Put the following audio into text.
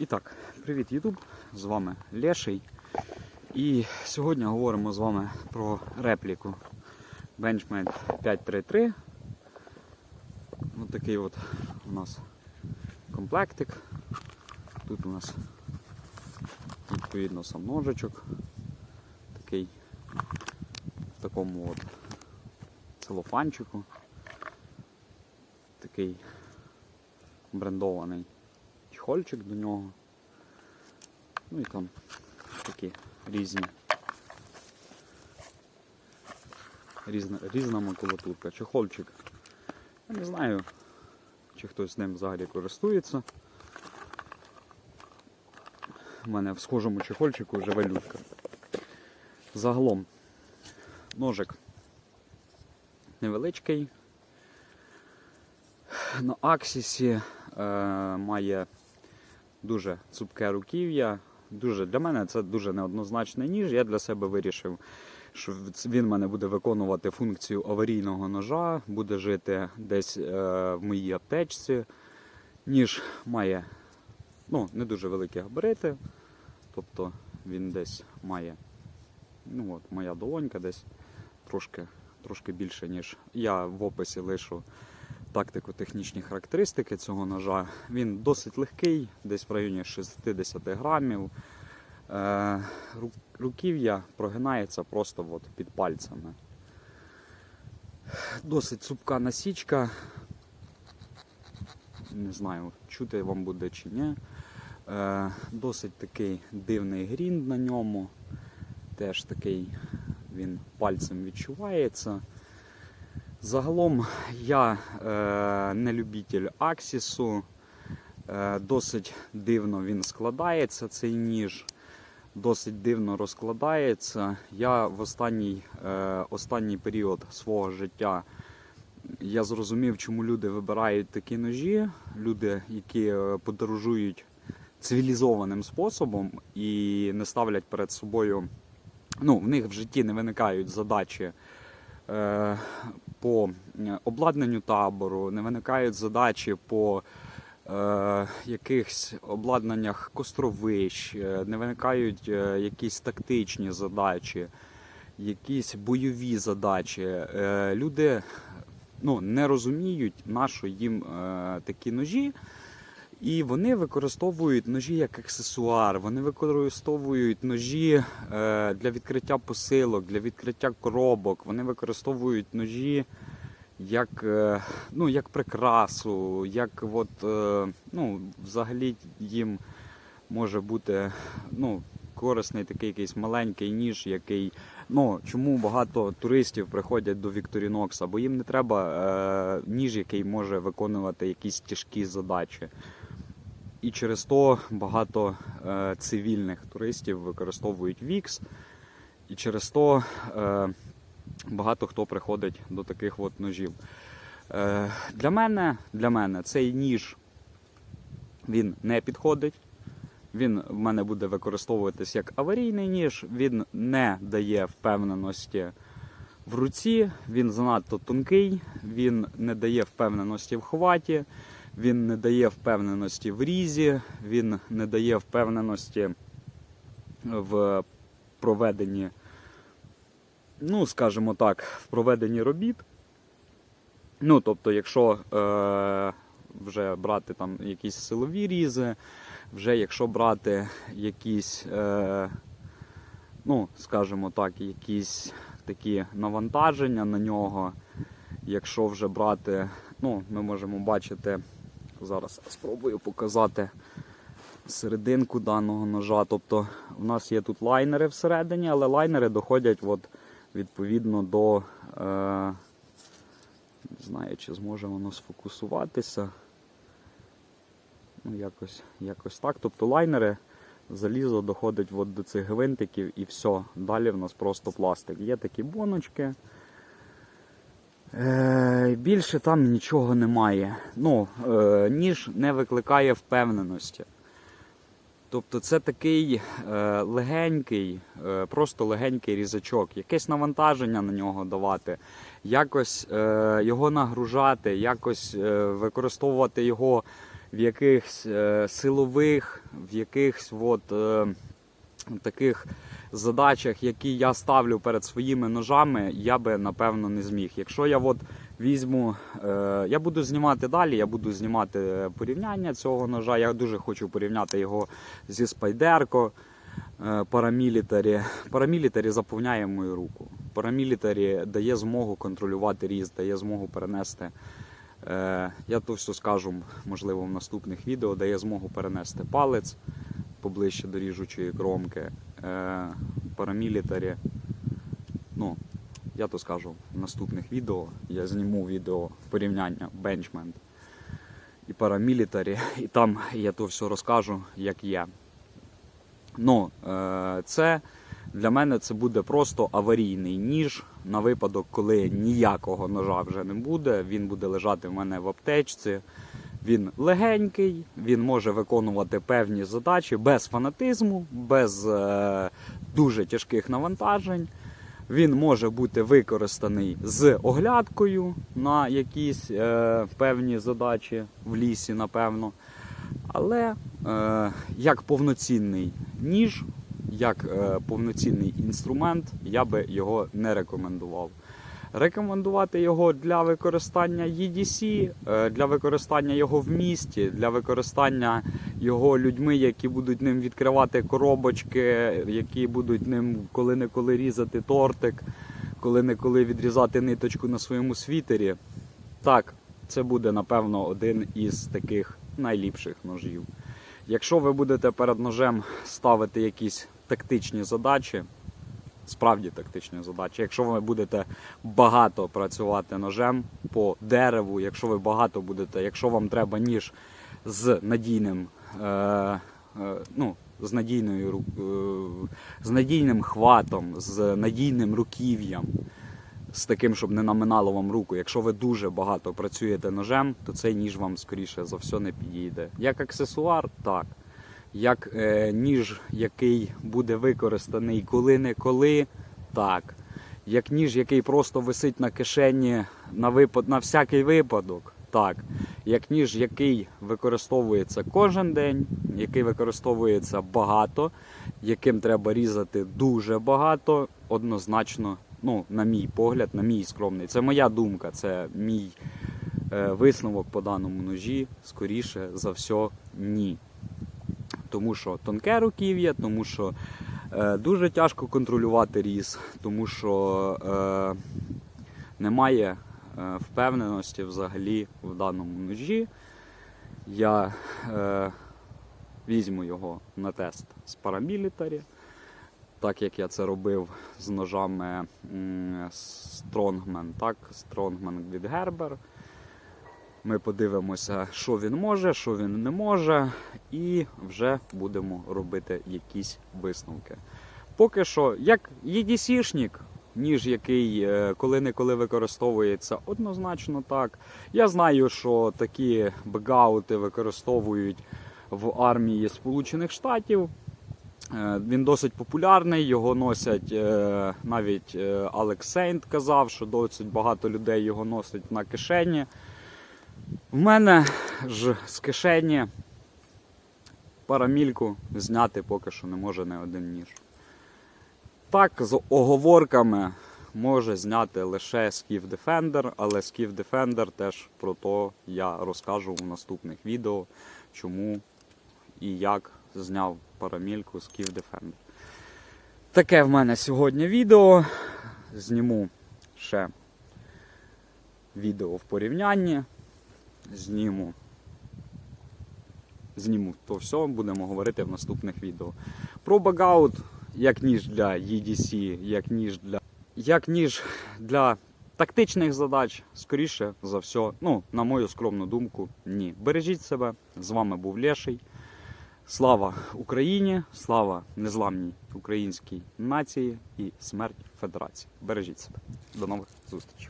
І так, привіт, Ютуб! З вами Леший. І сьогодні говоримо з вами про репліку Benchmade 533. Ось такий от у нас комплектик. Тут у нас відповідно сам ножичок. Такий в такому от целофанчику. Такий брендований чехольчик до нього. Ну і там такі різні. Різна, різна макулатурка. Чехольчик. Я не знаю, чи хтось ним взагалі користується. У мене в схожому чехольчику вже валютка. Загалом ножик невеличкий. На аксісі е, має дуже цупке руків'я. Дуже, для мене це дуже неоднозначний ніж. Я для себе вирішив, що він мене буде виконувати функцію аварійного ножа, буде жити десь е, в моїй аптечці. Ніж має ну, не дуже великі габарити. Тобто він десь має, ну от, моя долонька десь трошки, трошки більше, ніж я в описі лишу тактико-технічні характеристики цього ножа. Він досить легкий, десь в районі 60 грамів. Е, руків'я прогинається просто от під пальцями. Досить цупка насічка. Не знаю, чути вам буде чи ні. Е, досить такий дивний грінд на ньому. Теж такий він пальцем відчувається. Загалом я е, не любитель Аксісу. Е, досить дивно він складається, цей ніж. Досить дивно розкладається. Я в останній, е, останній період свого життя я зрозумів, чому люди вибирають такі ножі. Люди, які е, подорожують цивілізованим способом і не ставлять перед собою. Ну, в них в житті не виникають задачі по е, обладнанню табору, не виникають задачі по е, якихось обладнаннях костровищ, е, не виникають е, якісь тактичні задачі, якісь бойові задачі. Е, люди ну, не розуміють, на що їм е, такі ножі. І вони використовують ножі як аксесуар, вони використовують ножі е, для відкриття посилок, для відкриття коробок, вони використовують ножі як, е, ну, як прикрасу, як от, е, ну, взагалі їм може бути ну, корисний такий якийсь маленький ніж, який. Ну, чому багато туристів приходять до Вікторінокса, бо їм не треба е, ніж, який може виконувати якісь тяжкі задачі. І через то багато е, цивільних туристів використовують VIX. І через то е, багато хто приходить до таких от ножів. Е, для, мене, для мене цей ніж він не підходить. Він в мене буде використовуватись як аварійний ніж, він не дає впевненості в руці, він занадто тонкий, він не дає впевненості в хваті, він не дає впевненості в різі, він не дає впевненості в проведенні, ну, скажімо так, в проведенні робіт. Ну, тобто, якщо е, вже брати там якісь силові різи, вже якщо брати якісь, е, ну, скажімо так, якісь такі навантаження на нього, якщо вже брати, ну, ми можемо бачити, зараз спробую показати серединку даного ножа. Тобто в нас є тут лайнери всередині, але лайнери доходять от, відповідно до. Е, не знаю, чи зможе воно сфокусуватися. Ну, якось, якось так. Тобто лайнери залізо доходить от до цих гвинтиків і все. Далі в нас просто пластик. Є такі боночки. Е, більше там нічого немає. Ну, е, ніж не викликає впевненості. Тобто це такий е, легенький, просто легенький різачок, якесь навантаження на нього давати, якось його нагружати, якось використовувати його в якихось силових, в якихось от, таких задачах, які я ставлю перед своїми ножами, я би напевно не зміг. Якщо я от візьму, е, я буду знімати далі, я буду знімати порівняння цього ножа. Я дуже хочу порівняти його зі спайдерко. е, Парамілітарі. Парамілітарі заповняє мою руку. Парамілітарі дає змогу контролювати ріст, дає змогу перенести. Е, я то все скажу, можливо, в наступних відео, дає змогу перенести палець поближче до ріжучої кромки. Е, парамілітарі. Ну, я то скажу в наступних відео. Я зніму відео порівняння бенчмент і парамілітарі, і там я то все розкажу, як є. Ну, е, це для мене це буде просто аварійний ніж на випадок, коли ніякого ножа вже не буде. Він буде лежати в мене в аптечці. Він легенький, він може виконувати певні задачі без фанатизму, без е, дуже тяжких навантажень. Він може бути використаний з оглядкою на якісь е, певні задачі в лісі, напевно. Але е, як повноцінний ніж, як е, повноцінний інструмент, я би його не рекомендував. Рекомендувати його для використання EDC, е, для використання його в місті, для використання його людьми, які будуть ним відкривати коробочки, які будуть ним коли-неколи різати тортик, коли-неколи відрізати ниточку на своєму світері. Так, це буде, напевно, один із таких найліпших ножів. Якщо ви будете перед ножем ставити якісь тактичні задачі, справді тактичні задачі, якщо ви будете багато працювати ножем по дереву, якщо ви багато будете, якщо вам треба ніж з надійним, е, е, ну, з надійною е, з надійним хватом, з надійним руків'ям, з таким, щоб не наминало вам руку. Якщо ви дуже багато працюєте ножем, то цей ніж вам скоріше за все не підійде. Як аксесуар, так. Як е, ніж, який буде використаний коли-неколи, так. Як ніж, який просто висить на кишені на, випад, на всякий випадок, так. Як ніж, який використовується кожен день, який використовується багато, яким треба різати дуже багато, однозначно, ну, на мій погляд, на мій скромний. Це моя думка, це мій е, висновок по даному ножі. Скоріше за все, ні. Тому що тонке руків'я, тому що е, дуже тяжко контролювати різ, тому що е, немає е, впевненості взагалі в даному ножі. Я е, візьму його на тест з парамілітарі, так як я це робив з ножами Strongman, так, Strongman від Gerber. Ми подивимося, що він може, що він не може, і вже будемо робити якісь висновки. Поки що, як EDC-шник, ніж який е, коли-неколи використовується, однозначно так. Я знаю, що такі бегаути використовують в армії Сполучених Штатів. Е, Він досить популярний, його носять е, навіть Алекс Сейнт казав, що досить багато людей його носять на кишені. В мене ж з кишені парамільку зняти поки що не може не один ніж. Так, з оговорками може зняти лише Skiff Defender, але Skiff Defender теж про то я розкажу у наступних відео, чому і як зняв парамільку Skiff Defender. Таке в мене сьогодні відео. Зніму ще відео в порівнянні. Зніму. Зніму то все, будемо говорити в наступних відео. Про багаут, як ніж для EDC, як ніж для. Як ніж для тактичних задач, скоріше за все, ну, на мою скромну думку, ні. Бережіть себе. З вами був Леший. Слава Україні, слава незламній українській нації і смерть Федерації. Бережіть себе. До нових зустрічей.